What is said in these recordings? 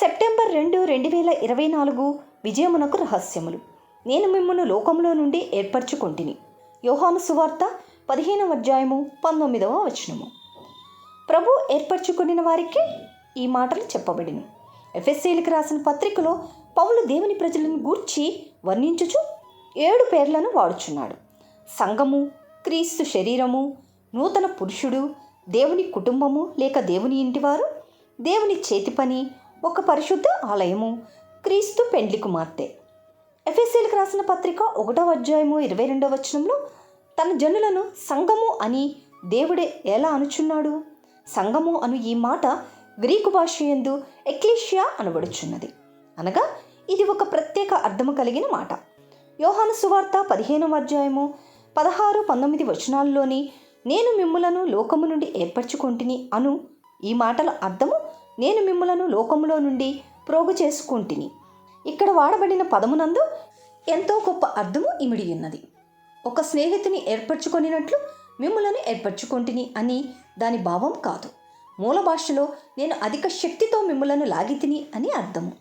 September రెండు రెండు వేల ఇరవై నాలుగు విజయమునకు రహస్యములు. నేను మిమ్మల్ని లోకంలో నుండి ఏర్పరచుకుంటుని. యోహాను సువార్త పదిహేనవ అధ్యాయము పంతొమ్మిదవ వచనము. ప్రభు ఏర్పరచుకున్న వారికి ఈ మాటలు చెప్పబడిను. ఎఫ్ఎస్సీలకు రాసిన పత్రికలో పౌలు దేవుని ప్రజలను గూర్చి వర్ణించుచు ఏడు పేర్లను వాడుచున్నాడు. సంఘము క్రీస్తు శరీరము నూతన పురుషుడు దేవుని కుటుంబము లేక దేవుని ఇంటివారు దేవుని చేతి పని ఒక పరిశుద్ధ ఆలయము క్రీస్తు పెండ్లి కుమార్తె. ఎఫ్ఎస్సీలకు రాసిన పత్రిక ఒకటవ అధ్యాయము ఇరవై రెండవ వచనంలో తన జనులను సంఘము అని దేవుడే ఎలా అనుచున్నాడు? సంఘము అను ఈ మాట గ్రీకు భాష యందు ఎక్లీషియా అనబడుచున్నది. అనగా ఇది ఒక ప్రత్యేక అర్థము కలిగిన మాట. యోహాను సువార్త పదిహేనవ అధ్యాయము పదహారు పంతొమ్మిది వచనాల్లోని నేను మిమ్ములను లోకము నుండి ఏర్పరచుకొంటిని అను ఈ మాటల అర్థము నేను మిమ్ములను లోకములో నుండి ప్రోగు చేసుకుంటుని. ఇక్కడ వాడబడిన పదమునందు ఎంతో గొప్ప అర్థము ఇమిడి ఉన్నది. ఒక స్నేహితుని ఏర్పరచుకొనినట్లు మిమ్ములను ఏర్పరచుకొంటిని అని దాని భావం కాదు. మూల భాషలో నేను అధిక శక్తితో మిమ్ములను లాగితిని అని అర్థము.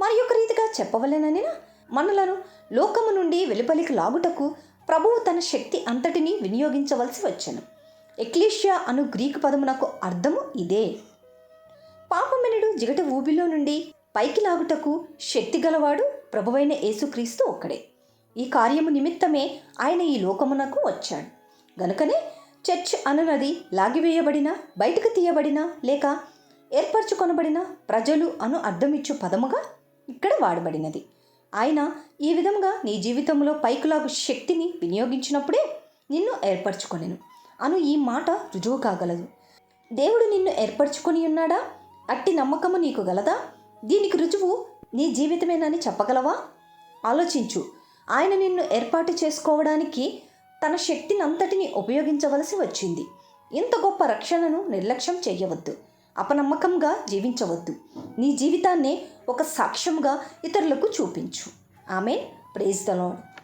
మరి ఒక రీతిగా చెప్పవలెనని మనలను లోకము నుండి వెలుపలికి లాగుటకు ప్రభువు తన శక్తి అంతటిని వినియోగించవలసి వచ్చను. ఎక్లీషియా అను గ్రీకు పదమునకు అర్థము ఇదే. జిగట ఊబిలో నుండి పైకి లాగుటకు శక్తి గలవాడు ప్రభువైన యేసుక్రీస్తు ఒక్కడే. ఈ కార్యము నిమిత్తమే ఆయన ఈ లోకమునకు వచ్చాడు. గనుకనే చర్చ్ అనునది లాగివేయబడిన బయటకు తీయబడిన లేక ఏర్పరచుకొనబడిన ప్రజలు అను అర్థమిచ్చు పదముగా ఇక్కడ వాడబడినది. ఆయన ఈ విధంగా నీ జీవితంలో పైకులాగు శక్తిని వినియోగించినప్పుడే నిన్ను ఏర్పరచుకొనెను. అను ఈ మాట రుజువు కాగలదు దేవుడు నిన్ను ఏర్పరచుకొని ఉన్నాడా అట్టి నమ్మకము నీకు గలదా? దీనికి రుజువు నీ జీవితమేనని చెప్పగలవా? ఆలోచించు. ఆయన నిన్ను ఏర్పాటు చేసుకోవడానికి తన శక్తినంతటిని ఉపయోగించవలసి వచ్చింది. ఇంత గొప్ప రక్షణను నిర్లక్ష్యం చేయవద్దు అపనమ్మకంగా జీవించవద్దు. నీ జీవితాన్నే ఒక సాక్ష్యంగా ఇతరులకు చూపించు. ఆమె ప్రేజ్ ద లాడ్